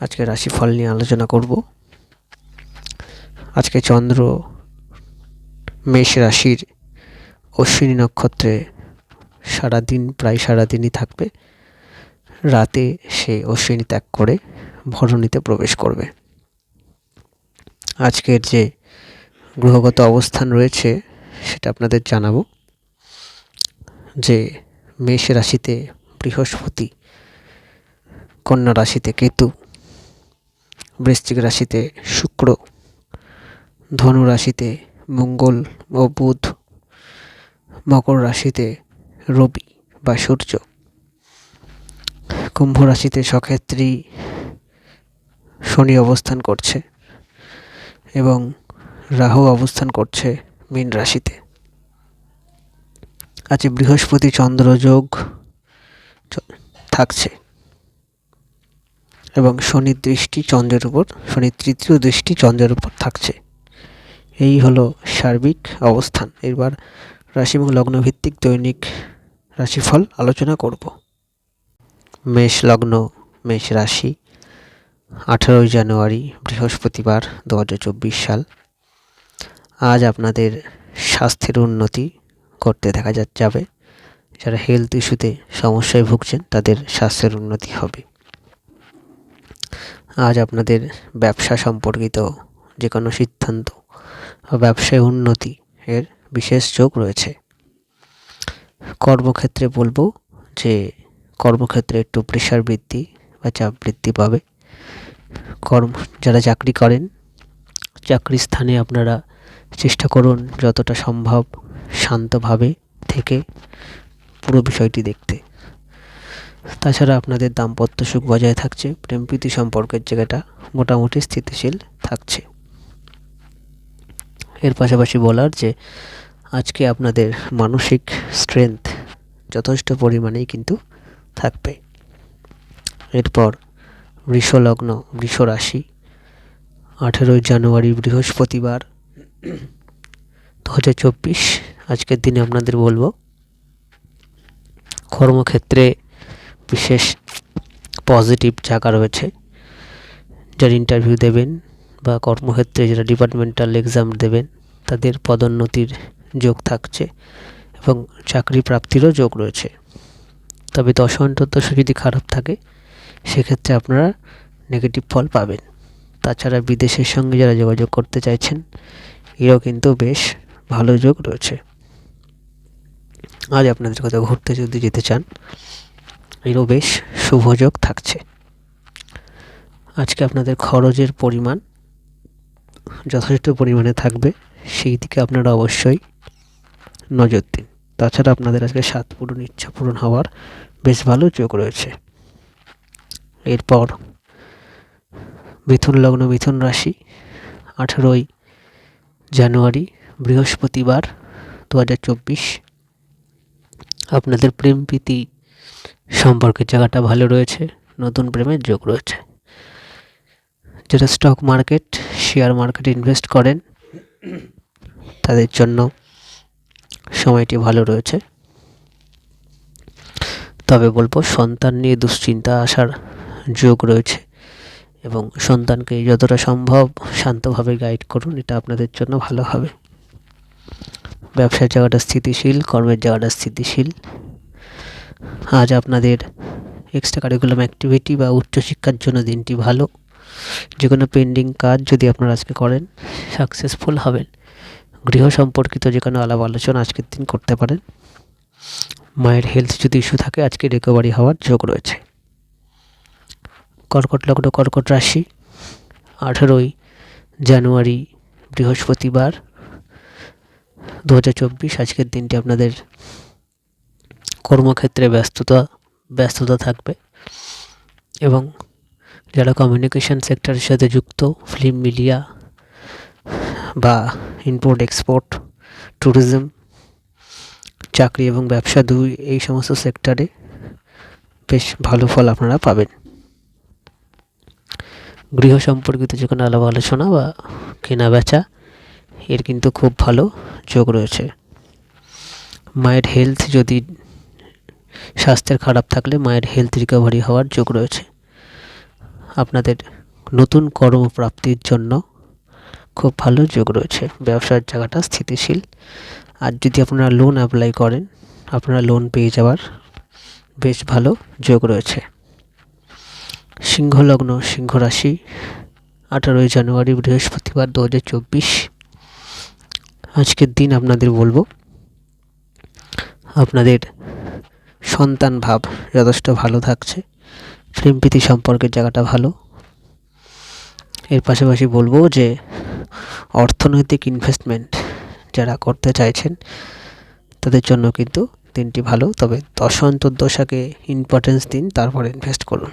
আজকে রাশিফল নিয়ে আলোচনা করব। আজকে চন্দ্র মেষ রাশির অশ্বিনী নক্ষত্রে সারাদিন, প্রায় সারাদিনই থাকবে। রাতে সে অশ্বিনী ত্যাগ করে ভরণীতে প্রবেশ করবে। আজকের যে গ্রহগত অবস্থান রয়েছে, সেটা আপনাদের জানাব যে মেষ রাশিতে বৃহস্পতি, কন্যা রাশিতে কেতু বৃশ্চিক রাশিতে শুক্র, ধনু রাশিতে মঙ্গল ও বুধ, মকর রাশিতে রবি বা সূর্য। কুম্ভ রাশিতে সক্ষেত্রী শনি অবস্থান করছে এবং রাহু অবস্থান করছে মীন রাশিতে। আজ বৃহস্পতি চন্দ্র যোগ থাকছে। এবং শনির দৃষ্টি চন্দ্রের উপর, শনির তৃতীয় দৃষ্টি চন্দ্রের উপর থাকছে। এই হলো সার্বিক অবস্থান। এবার রাশি এবং লগ্ন ভিত্তিক দৈনিক রাশিফল আলোচনা করব। মেষ লগ্ন, মেষ রাশি, আঠারোই জানুয়ারি, বৃহস্পতিবার দু হাজার চব্বিশ সাল। আজ আপনাদের স্বাস্থ্যের উন্নতি করতে দেখা যাবে। যারা হেলথ ইস্যুতে সমস্যায় ভুগছেন, তাদের স্বাস্থ্যের উন্নতি হবে। আজ আপনাদের ব্যবসা সম্পর্কিত যে কোনো সিদ্ধান্ত বা ব্যবসায় উন্নতি এর বিশেষ যোগ রয়েছে। কর্মক্ষেত্রে বলব যে কর্মক্ষেত্রে একটু প্রেশার বৃদ্ধি বা চাপ বৃদ্ধি পাবে। কর্ম, যারা চাকরি করেন, চাকরি স্থানে আপনারা চেষ্টা করুন যতটা সম্ভব শান্তভাবে থেকে পুরো বিষয়টি দেখতে। তাছাড়া আপনাদের দাম্পত্য সুখ বজায় থাকছে, প্রেম প্রীতি সম্পর্কের জায়গাটা মোটামুটি স্থিতিশীল থাকছে। এর পাশাপাশি বলার যে, আজকে আপনাদের মানসিক স্ট্রেংথ যথেষ্ট পরিমাণেই কিন্তু থাকবে। এরপর বৃষলগ্ন বৃষ রাশি আঠেরোই জানুয়ারি বৃহস্পতিবার দু হাজার চব্বিশ। আজকের দিনে আপনাদের বলব, কর্মক্ষেত্রে বিশেষ পজিটিভ জায়গা রয়েছে। যারা ইন্টারভিউ দেবেন বা কর্মক্ষেত্রে যারা ডিপার্টমেন্টাল এক্সাম দেবেন, তাদের পদোন্নতির যোগ থাকছে এবং চাকরি প্রাপ্তিরও যোগ রয়েছে। তবে দশ অন্তর্দশ যদি খারাপ থাকে, সেক্ষেত্রে আপনারা নেগেটিভ ফল পাবেন। তাছাড়া বিদেশের সঙ্গে যারা যোগাযোগ করতে চাইছেন, এরও কিন্তু বেশ ভালো যোগ রয়েছে। আজ আপনাদের কোথাও ঘুরতে যদি যেতে চান এরও বেশ শুভযোগ থাকছে। আজকে আপনাদের খরচের পরিমাণ যথেষ্ট পরিমাণে থাকবে, সেই দিকে আপনারা অবশ্যই নজর দিন। তাছাড়া আপনাদের আজকে সাত পূরণ, ইচ্ছা পূরণ হওয়ার বেশ ভালো যোগ রয়েছে। এরপর মিথুন লগ্ন, মিথুন রাশি, আঠেরোই জানুয়ারি, বৃহস্পতিবার, দু হাজার চব্বিশ। আপনাদের প্রেম প্রীতি সম্পর্কের জায়গাটা ভালো রয়েছে, নতুন প্রেমের যোগ রয়েছে। যারা স্টক মার্কেট শেয়ার মার্কেটে ইনভেস্ট করেন, তাদের জন্য সময়টি ভালো রয়েছে। তবে বলব, সন্তান নিয়ে দুশ্চিন্তা আসার যোগ রয়েছে এবং সন্তানকে যতটা সম্ভব শান্তভাবে গাইড করুন, এটা আপনাদের জন্য ভালো হবে। ব্যবসার জায়গাটা স্থিতিশীল, কর্মের জায়গাটা স্থিতিশীল। আজ আপনাদের এক্সট্রা কারিকুলাম অ্যাক্টিভিটি বা উচ্চশিক্ষার জন্য দিনটি ভালো। যে কোনো পেন্ডিং কাজ যদি আপনারা আজকে করেন সাকসেসফুল হবেন। গৃহ সম্পর্কিত যে কোনো আলাপ আলোচনা আজকের দিন করতে পারেন। মায়ের হেলথ যদি ইস্যু থাকে, আজকে রিকভারি হওয়ার যোগ রয়েছে। কর্কট লগ্ন, কর্কট রাশি, আঠেরোই জানুয়ারি, বৃহস্পতিবার, দু হাজার চব্বিশ আজকের দিনটি আপনাদের কর্মক্ষেত্রে ব্যস্ততা ব্যস্ততা থাকবে এবং যারা কমিউনিকেশন সেক্টরের সাথে যুক্ত ফিল্ম মিডিয়া বা ইম্পোর্ট এক্সপোর্ট ট্যুরিজম চাকরি এবং ব্যবসা দুই এই সমস্ত সেক্টরে বেশ ভালো ফল আপনারা পাবেন। গৃহ সম্পর্কিত যে কোনো আলাপ আলোচনা বা কেনা বেচা, এর কিন্তু খুব ভালো যোগ রয়েছে। মায়ের হেলথ যদি স্বাস্থ্যের খারাপ থাকলে মায়ের হেলথ রিকভারি হওয়ার যোগ রয়েছে। আপনাদের নতুন কর্মপ্রাপ্তির জন্য খুব ভালো যোগ রয়েছে। ব্যবসার জায়গাটা স্থিতিশীল। আর যদি আপনারা লোন অ্যাপ্লাই করেন, আপনারা লোন পেয়ে যাওয়ার বেশ ভালো যোগ রয়েছে। সিংহ লগ্ন সিংহ রাশি আঠারোই জানুয়ারি, বৃহস্পতিবার দু হাজার চব্বিশ। আজকের দিন আপনাদের বলব, আপনাদের সন্তান ভাব যথেষ্ট ভালো থাকছে। প্রেমপ্রীতি সম্পর্কের জায়গাটা ভালো। এর পাশাপাশি বলব যে, অর্থনৈতিক ইনভেস্টমেন্ট যারা করতে চাইছেন, তাদের জন্য কিন্তু দিনটি ভালো। তবে দশ অন্তর্দশাকে ইম্পর্টেন্স দিন, তারপর ইনভেস্ট করুন।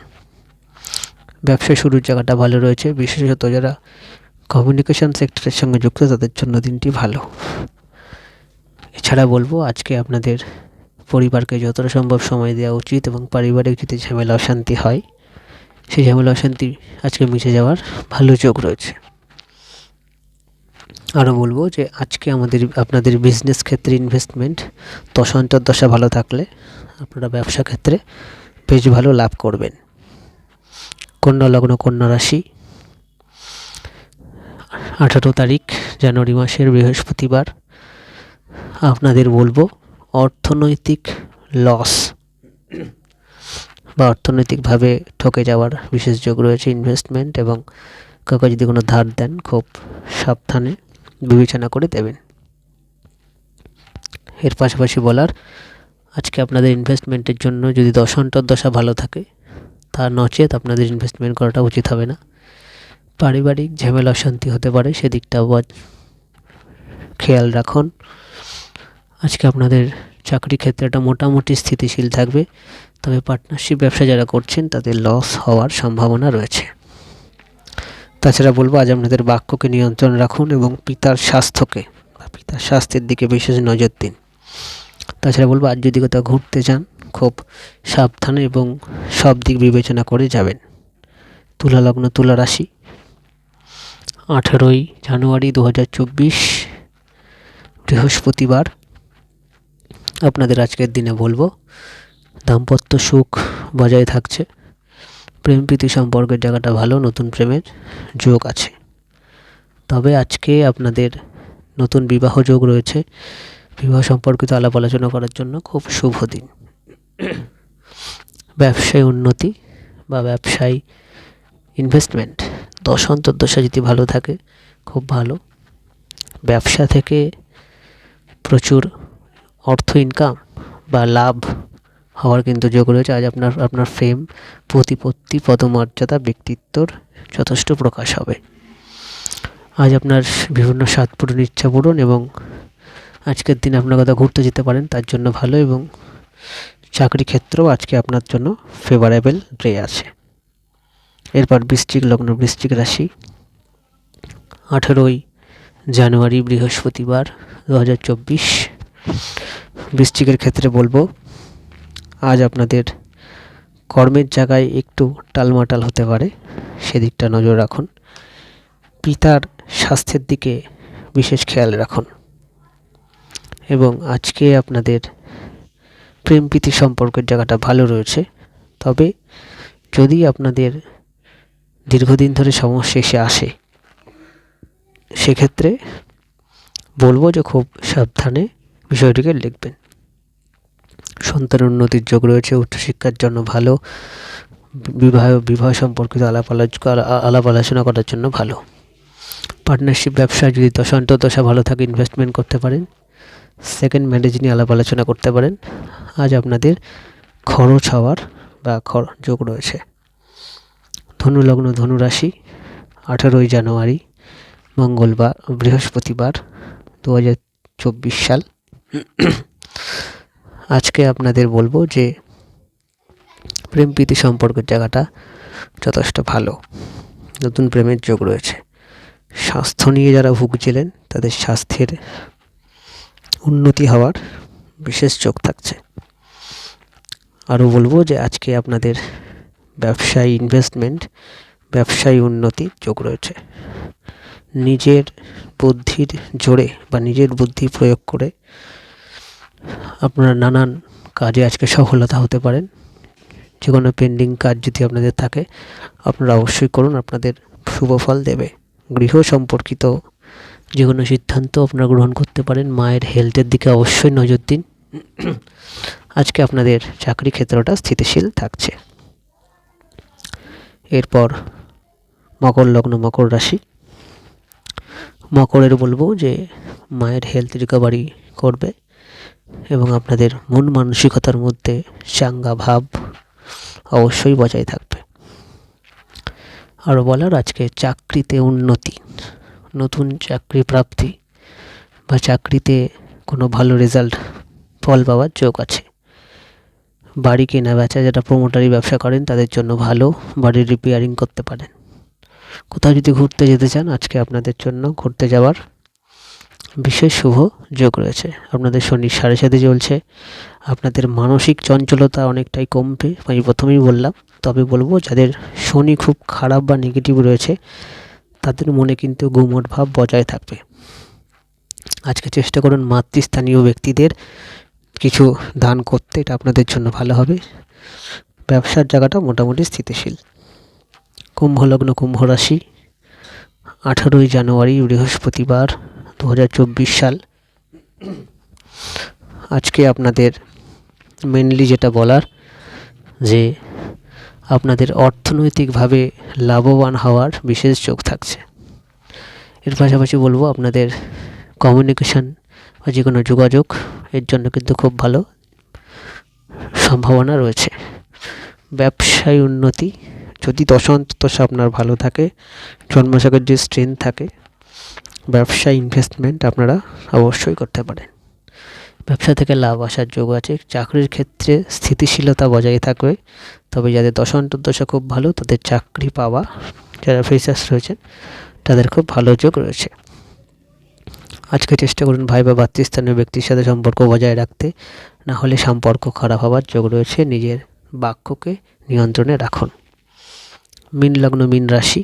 ব্যবসা শুরুর জায়গাটা ভালো রয়েছে। বিশেষত যারা কমিউনিকেশন সেক্টরের সঙ্গে যুক্ত, তাদের জন্য দিনটি ভালো। এছাড়া বলব, আজকে আপনাদের পরিবারকে যতটা সম্ভব সময় দেওয়া উচিত এবং পারিবারিক যদি ঝামেলা অশান্তি হয়, সেই ঝামেলা অশান্তি আজকে মিশে যাওয়ার ভালো যোগ রয়েছে। আরও বলব যে আজকে আমাদের, আপনাদের বিজনেস ক্ষেত্রে ইনভেস্টমেন্ট দশ অন্তর্দশা ভালো থাকলে আপনারা ব্যবসা ক্ষেত্রে বেশ ভালো লাভ করবেন। কন্যা লগ্ন, কন্যা রাশি। আঠারো তারিখ জানুয়ারি মাসের বৃহস্পতিবার, আপনাদের বলব অর্থনৈতিক লস বা অর্থনৈতিকভাবে ঠকে যাওয়ার বিশেষ যোগ রয়েছে ইনভেস্টমেন্ট এবং কাউকে যদি কোনো ধার দেন, খুব সাবধানে বিবেচনা করে দেবেন। এর পাশাপাশি বলার, আজকে আপনাদের ইনভেস্টমেন্টের জন্য যদি দশ অন্তর্দশা ভালো থাকে, তা নচেত আপনাদের ইনভেস্টমেন্ট করাটা উচিত হবে না। পারিবারিক ঝামেলা অশান্তি হতে পারে, সেদিকটাও খেয়াল রাখুন। আজকে আপনাদের চাকরি ক্ষেত্রটা মোটামুটি স্থিতিশীল থাকবে, তবে পার্টনারশিপ ব্যবসা যারা করছেন তাদের লস হওয়ার সম্ভাবনা রয়েছে। তাছাড়া বলব, আজ আপনাদের বাক্যকে নিয়ন্ত্রণ রাখুন এবং পিতার স্বাস্থ্যকে পিতার স্বাস্থ্যের দিকে বিশেষ নজর দিন। তাছাড়া বলব, আজ যদি কোথাও ঘুরতে যান, খুব সাবধানে এবং সব দিক বিবেচনা করে যাবেন। তুলা লগ্ন, তুলা রাশি। আঠেরোই জানুয়ারি দু হাজার চব্বিশ বৃহস্পতিবার আপনাদের আজকের দিনে বলব, দাম্পত্য সুখ বজায় থাকছে। প্রেম প্রীতি সম্পর্কের জায়গাটা ভালো, নতুন প্রেমের যোগ আছে। তবে আজকে আপনাদের নতুন বিবাহ যোগ রয়েছে। বিবাহ সম্পর্কিত আলাপ আলোচনা করার জন্য খুব শুভ দিন। ব্যবসায় উন্নতি বা ব্যবসায় ইনভেস্টমেন্ট দশ অন্তর্দশা যদি ভালো থাকে, খুব ভালো। ব্যবসা থেকে প্রচুর অর্থ ইনকাম বা লাভ হওয়ার কিন্তু যোগ রয়েছে। আজ আপনার আপনার ফেম প্রতিপত্তি, পদমর্যাদা, ব্যক্তিত্বর যথেষ্ট প্রকাশ হবে। আজ আপনার বিভিন্ন স্বাদ পূরণ, ইচ্ছা পূরণ এবং আজকের দিনে আপনার কথা ঘুরতে যেতে পারেন, তার জন্য ভালো এবং চাকরি ক্ষেত্রেও আজকে আপনার জন্য ফেভারেবল ডে আছে। এরপর বৃশ্চিক লগ্ন, বৃশ্চিক রাশি। আঠেরোই জানুয়ারি, বৃহস্পতিবার দু হাজার চব্বিশ। বৃশ্চিকের ক্ষেত্রে বলব, আজ আপনাদের কর্মের জায়গায় একটু টালমাটাল হতে পারে, সেদিকটা নজর রাখুন। পিতার স্বাস্থ্যের দিকে বিশেষ খেয়াল রাখুন। এবং আজকে আপনাদের প্রেম প্রীতি সম্পর্কের জায়গাটা ভালো রয়েছে, তবে যদি আপনাদের দীর্ঘদিন ধরে সমস্যা এসে আসে, সেক্ষেত্রে বলব যে খুব সাবধানে বিষয়টিকে লিখবেন। সন্তান উন্নতির যোগ রয়েছে, উচ্চশিক্ষার জন্য ভালো, বিবাহ বিবাহ সম্পর্কিত আলাপ আলাপ আলোচনা করার জন্য ভালো। পার্টনারশিপ ব্যবসায় যদি দশা ভালো থাকে ইনভেস্টমেন্ট করতে পারেন। সেকেন্ড ম্যারেজ নিয়ে আলাপ আলোচনা করতে পারেন। আজ আপনাদের খরচ হওয়ার বা খর, যোগ রয়েছে। ধনু লগ্ন, ধনু রাশি, আঠারোই জানুয়ারি, মঙ্গলবার, বৃহস্পতিবার দু হাজার চব্বিশ সাল। আজকে আপনাদের বলব যে প্রেম প্রীতি সম্পর্কের জায়গাটা যথেষ্ট ভালো। নতুন প্রেমের যোগ রয়েছে। স্বাস্থ্য নিয়ে যারা ভুগছিলেন, তাদের স্বাস্থ্যের উন্নতি হওয়ার বিশেষ চোখ থাকছে। আরও বলব যে আজকে আপনাদের ব্যবসায়ী ইনভেস্টমেন্ট ব্যবসায়ী উন্নতির যোগ রয়েছে। নিজের বুদ্ধির জোরে বা নিজের বুদ্ধি প্রয়োগ করে আপনারা নানান কাজে আজকে সফলতা হতে পারেন। যে কোনো পেন্ডিং কাজ যদি আপনাদের থাকে, আপনারা অবশ্যই করুন, আপনাদের শুভ ফল দেবে। গৃহ সম্পর্কিত যে কোনো সিদ্ধান্ত আপনারা গ্রহণ করতে পারেন, মায়ের হেলথের দিকে অবশ্যই নজর দিন। আজকে আপনাদের চাকরি ক্ষেত্রটা স্থিতিশীল থাকছে। এরপর মকর লগ্ন, মকর রাশি। মকরের বলব যে, মায়ের হেলথ রিকভারি করবে। এবং আপনাদের মন মানসিকতার মধ্যে চাঙ্গা ভাব অবশ্যই বজায় থাকবে। আরও বলার, আজকে চাকরিতে উন্নতি, নতুন চাকরি প্রাপ্তি বা চাকরিতে কোনো ভালো রেজাল্ট, ফল পাওয়ার যোগ আছে। বাড়ি কেনা বেচা, যারা প্রোমোটারি ব্যবসা করেন, তাদের জন্য ভালো বাড়ির রিপেয়ারিং করতে পারেন। কোথাও যদি ঘুরতে যেতে চান, আজকে আপনাদের জন্য ঘুরতে যাওয়ার বিশেষ শুভ যোগ রয়েছে। আপনাদের শনি সাড়ে সাথে চলছে আপনাদের মানসিক চঞ্চলতা অনেকটাই কমবে, আমি প্রথমেই বললাম। তবে বলব, যাদের শনি খুব খারাপ বা নেগেটিভ রয়েছে, তাদের মনে কিন্তু গুমট ভাব বজায় থাকবে। আজকে চেষ্টা করুন মাতৃস্থানীয় ব্যক্তিদের কিছু দান করতে, এটা আপনাদের জন্য ভালো হবে। ব্যবসার জায়গাটা মোটামুটি স্থিতিশীল। কুম্ভ লগ্ন কুম্ভ রাশি আঠারোই জানুয়ারি, বৃহস্পতিবার দু হাজার চব্বিশ সাল। আজকে আপনাদের মেনলি যেটা বলার, যে আপনাদের অর্থনৈতিকভাবে লাভবান হওয়ার বিশেষ যোগ থাকছে। এর পাশাপাশি বলব, আপনাদের কমিউনিকেশান বা যে কোনো যোগাযোগ, এর জন্য কিন্তু খুব ভালো সম্ভাবনা রয়েছে। ব্যবসায় উন্নতি, যদি দশান্তদশা আপনার ভালো থাকে জন্মসাগর যে স্ট্রেংথ থাকে ব্যবসা ইনভেস্টমেন্ট আপনারা অবশ্যই করতে পারেন। ব্যবসা থেকে লাভ আসার যোগ আছে। চাকরির ক্ষেত্রে স্থিতিশীলতা বজায় থাকবে। তবে যাদের দশা খুব ভালো, তাদের চাকরি পাওয়া, যারা ফ্রেশার্স রয়েছেন, তাদের খুব ভালো যোগ রয়েছে। আজকে চেষ্টা করুন ভাই বা ভাতৃস্থানীয় ব্যক্তির সাথে সম্পর্ক বজায় রাখতে। না হলে সম্পর্ক খারাপ হওয়ার যোগ রয়েছে। নিজের বাক্যকে নিয়ন্ত্রণে রাখুন। মিন লগ্ন, মিন রাশি।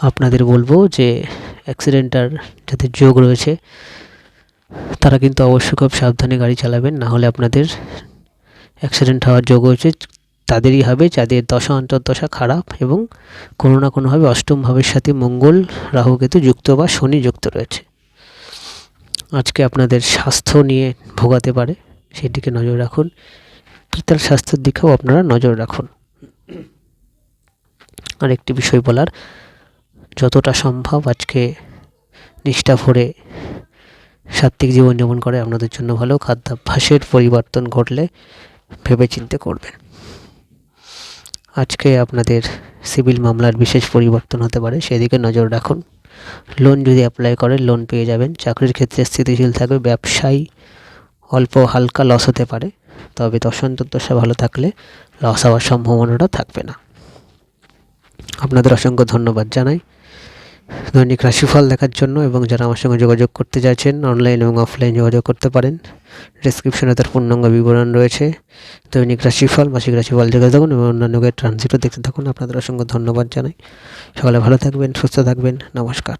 আপনাদের বলব যে অ্যাক্সিডেন্টার যাদের যোগ রয়েছে, তারা কিন্তু অবশ্যই খুব সাবধানে গাড়ি চালাবেন। না হলে আপনাদের অ্যাক্সিডেন্ট হওয়ার যোগ হয়েছে তাদেরই হবে যাদের দশা অন্তর্দশা খারাপ এবং কোনো না কোনোভাবে অষ্টম ভাবের সাথে মঙ্গল রাহুকেতু যুক্ত বা শনি যুক্ত রয়েছে। আজকে আপনাদের স্বাস্থ্য নিয়ে ভোগাতে পারে, সেদিকে নজর রাখুন। পিতার স্বাস্থ্যের দিকেও আপনারা নজর রাখুন। আর একটি বিষয় বলার যতটা সম্ভব আজকে নিষ্ঠা ভরে সাত্ত্বিক জীবনযাপন করে আপনাদের জন্য ভালো খাদ্যাভ্যাসের পরিবর্তন ঘটলে ভেবে চিন্তে করবেন। আজকে আপনাদের সিভিল মামলার বিশেষ পরিবর্তন হতে পারে, সেদিকে নজর রাখুন। লোন যদি অ্যাপ্লাই করেন, লোন পেয়ে যাবেন। চাকরির ক্ষেত্রে স্থিতিশীল থাকবে, ব্যবসায়ী অল্প হালকা লস হতে পারে, তবে দশা ভালো থাকলে লস হওয়ার সম্ভাবনাটা থাকবে না। আপনাদের অসংখ্য ধন্যবাদ জানাই। দৈনিক রাশিফল দেখার জন্য এবং যারা আমার সঙ্গে যোগাযোগ করতে চাইছেন অনলাইন এবং অফলাইন যোগাযোগ করতে পারেন। ডিসক্রিপশনে তার পূর্ণাঙ্গ বিবরণ রয়েছে। দৈনিক রাশিফল, মাসিক রাশিফল দেখে থাকুন এবং অন্যান্য ট্রানজিটও দেখতে থাকুন। আপনাদের অসংখ্য ধন্যবাদ জানাই। সকালে ভালো থাকবেন, সুস্থ থাকবেন। নমস্কার।